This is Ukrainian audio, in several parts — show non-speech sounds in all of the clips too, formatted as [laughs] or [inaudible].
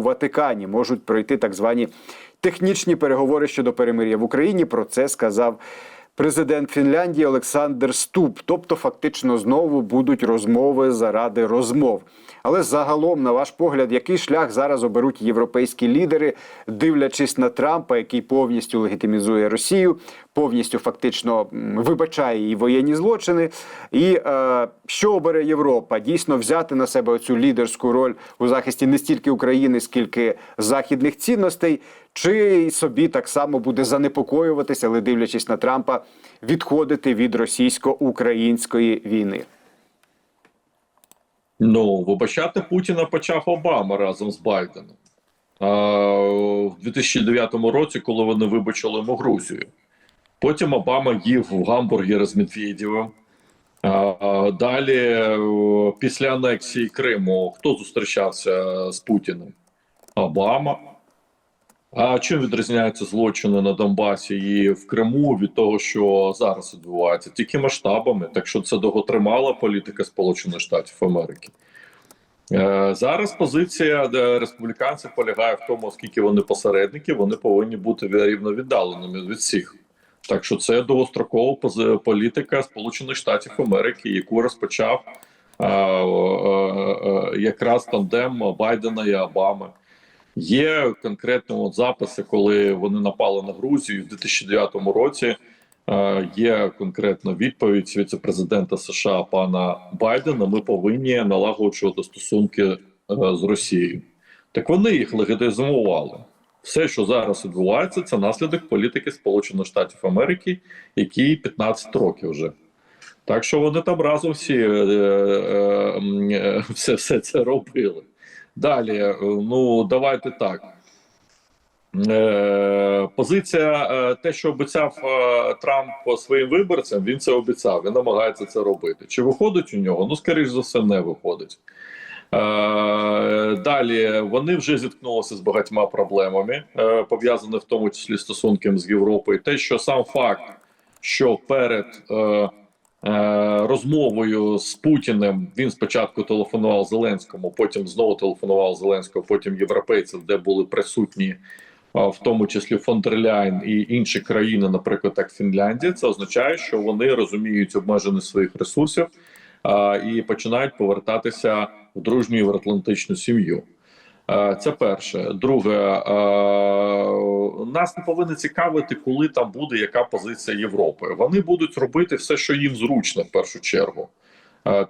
у Ватикані можуть пройти так звані технічні переговори щодо перемир'я в Україні. Про це сказав. Президент Фінляндії Олександр Ступ, тобто фактично знову будуть розмови заради розмов. Але загалом, на ваш погляд, який шлях зараз оберуть європейські лідери, дивлячись на Трампа, який повністю легітимізує Росію, повністю фактично вибачає її воєнні злочини. І е, що обере Європа? Дійсно взяти на себе цю лідерську роль у захисті не стільки України, скільки західних цінностей, чи собі так само буде занепокоюватися, але дивлячись на Трампа, відходити від російсько-української війни. Ну, вибачати Путіна почав Обама разом з Байденом в 2009 році, коли вони вибачили йому Грузію. Потім Обама їв в гамбургери з Медведєвим. Далі, після анексії Криму, хто зустрічався з Путіним? Обама. А чим відрізняються злочини на Донбасі і в Криму від того, що зараз відбувається? Тільки масштабами. Так що це довготримала політика Сполучених Штатів Америки. Е, Зараз позиція республіканців полягає в тому, оскільки вони посередники, вони повинні бути рівно віддаленими від всіх. Так що це довгострокова політика Сполучених Штатів Америки, яку розпочав е, е, е, якраз тандем Байдена і Обами. Є конкретно от записи, коли вони напали на Грузію в 2009 році. Є конкретна відповідь віце-президента США пана Байдена. Ми повинні налагоджувати стосунки е, з Росією. Так вони їх легітимували. Все, що зараз відбувається, це наслідок політики Сполучених Штатів Америки, якій 15 років вже. Так що вони там разом всі е, е, е, [laughs] все, все це робили. Далі, е, ну давайте так. Е, позиція, е, те, що обіцяв е, Трамп своїм виборцям, він це обіцяв. Він намагається це робити. Чи виходить у нього? Ну, скоріш за все, не виходить. Е, Далі вони вже зіткнулися з багатьма проблемами, е, в тому числі стосунками з Європою. Те, що сам факт, що перед е, е, розмовою з Путіним він спочатку телефонував Зеленському, потім знову телефонував Зеленському, потім європейців, де були присутні. В тому числі фон дер Ляйн і інші країни, наприклад, як Фінляндія, це означає, що вони розуміють обмеженість своїх ресурсів і починають повертатися в дружню євроатлантичну сім'ю. Це перше. Друге, нас не повинно цікавити, коли там буде яка позиція Європи. Вони будуть робити все, що їм зручно, в першу чергу.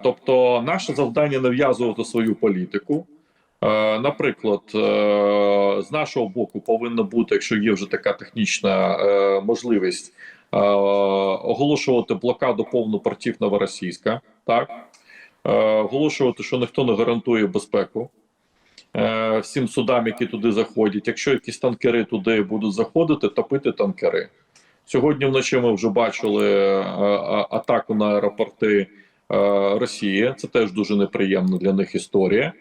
Тобто, наше завдання нав'язувати свою політику. Наприклад, з нашого боку повинна бути, якщо є вже така технічна е, можливість, оголошувати блокаду повну портів Новоросійська, так Е, оголошувати, що ніхто не гарантує безпеку е, всім судам, які туди заходять. Якщо якісь танкери туди будуть заходити, топити танкери. Сьогодні вночі ми вже бачили е, атаку на аеропорти е, Росії. Це теж дуже неприємна для них історія.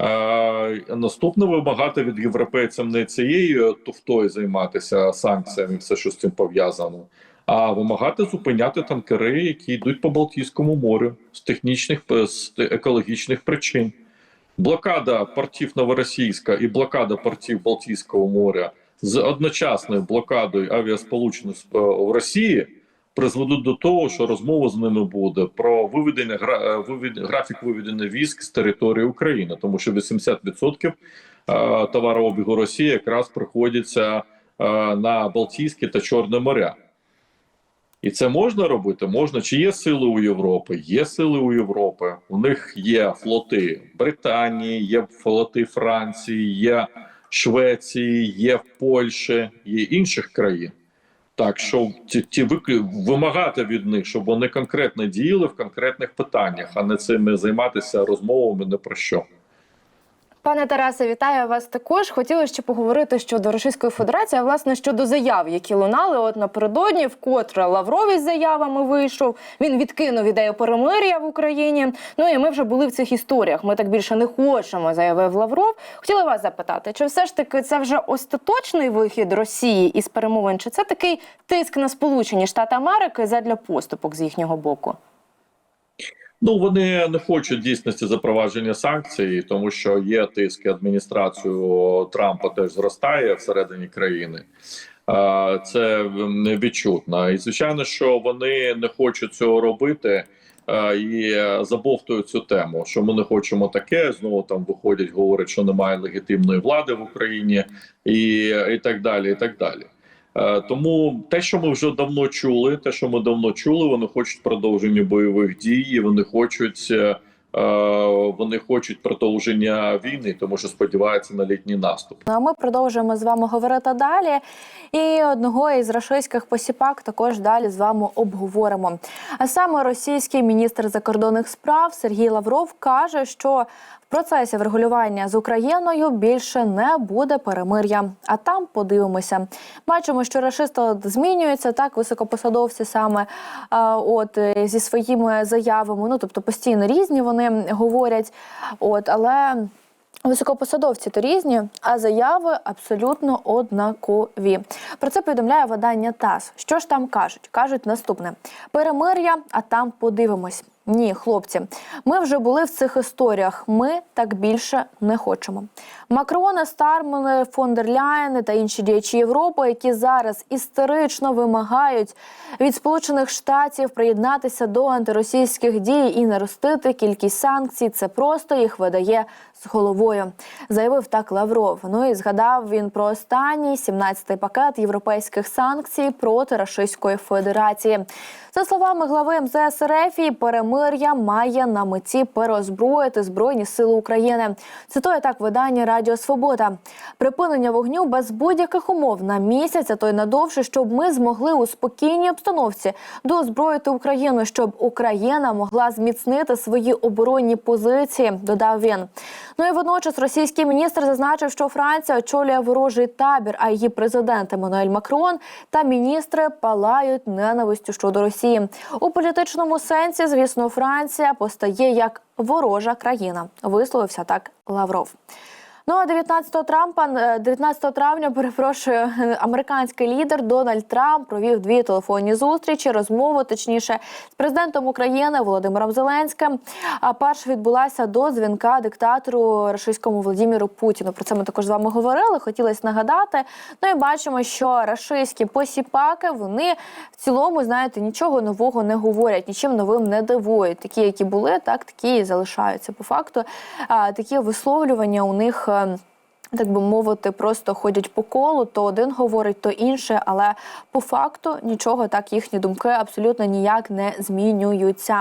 Е, Наступне вимагати від європейців не цією туфтою займатися санкціями, все, що з цим пов'язано, а вимагати зупиняти танкери, які йдуть по Балтійському морю з технічних е, з екологічних причин. Блокада портів Новоросійська і блокада портів Балтійського моря з одночасною блокадою е, в Росії призведуть до того, що розмова з ними буде про виведення гра- е, графік виведення військ з території України, тому що 80% е, товарообігу Росії якраз приходиться е, на Балтійське та Чорне моря. І це можна робити? Можна. Чи є сили у Європи? Є сили у Європи. У них є флоти Британії, є флоти Франції, є Швеції, є в Польщі, є інших країн. Так що ті, ті вик- вимагати від них, щоб вони конкретно діяли в конкретних питаннях, а не цими займатися розмовами не про що. Пане Тарасе, вітаю вас також. Хотіла ще поговорити щодо Російської Федерації, а власне щодо заяв, які лунали. От напередодні, вкотре Лавров із заявами вийшов. Він відкинув ідею перемир'я в Україні. Ну і ми вже були в цих історіях. Ми так більше не хочемо, заявив Лавров. Хотіла вас запитати, чи все ж таки це вже остаточний вихід Росії із перемовин? Чи це такий тиск на Сполучені Штати Америки задля поступок з їхнього боку? Ну вони не хочуть дійсності запровадження санкцій, тому що є тиск і адміністрацію Трампа теж зростає всередині країни. Це відчутно. І звичайно, що вони не хочуть цього робити. І забовтують цю тему, що ми не хочемо таке. Знову там виходять, говорять, що немає легітимної влади в Україні, і, і так далі. І так далі. Е, Тому те, що ми вже давно чули, те, що ми давно чули, вони хочуть продовження бойових дій, вони хочуть. Е, е, Вони хочуть продовження війни, тому що сподіваються на літній наступ. Ну, а ми продовжуємо з вами говорити далі. І одного із рашистських посіпак також далі з вами обговоримо. А саме російський міністр закордонних справ Сергій Лавров каже, що в процесі врегулювання з Україною більше не буде перемир'я. А там подивимося. Бачимо, що рашисти змінюються так, високопосадовці саме от е, зі своїми заявами. Ну тобто постійно різні вони говорять. От але. Високопосадовці то різні, а заяви абсолютно однакові. Про це повідомляє видання ТАСС. Що ж там кажуть? Кажуть наступне: перемир'я, а там подивимось. Ні, хлопці, ми вже були в цих історіях. Ми так більше не хочемо. Макрони, Стармени, фон дер Ляєни та інші діячі Європи, які зараз істерично вимагають від Сполучених Штатів приєднатися до антиросійських дій і наростити кількість санкцій. Це просто їх видає з головою, заявив так Лавров. Ну і згадав він про останній 17-й пакет європейських санкцій проти Російської Федерації. За словами глави МЗС РФ, перемир'я має на меті переозброїти збройні сили України. Цитує так видання Радіо Свобода. Припинення вогню без будь-яких умов на місяць, а то й надовше, щоб ми змогли у спокійній обстановці доозброїти Україну, щоб Україна могла зміцнити свої оборонні позиції. Додав він. Ну і водночас російський міністр зазначив, що Франція очолює ворожий табір, а її президент Еммануель Макрон та міністри палають ненавистю щодо Росії. У політичному сенсі, звісно, Франція постає як ворожа країна. Висловився так Лавров. Ну а 19 Трампа е, 19 травня, перепрошую, [laughs] американський лідер Дональд Трамп провів дві телефонні зустрічі, розмову точніше з президентом України Володимиром Зеленським. А перша відбулася до дзвінка диктатору рашистському Володимиру Путіну. Про це ми також з вами говорили. Хотілося нагадати. Ну і бачимо, що рашистські посіпаки вони в цілому, знаєте, нічого нового не говорять, нічим новим не дивують. Такі, які були, так такі і залишаються. По факту такі висловлювання у них. Так би мовити, просто ходять по колу, то один говорить, то інше, але по факту нічого так їхні думки абсолютно ніяк не змінюються.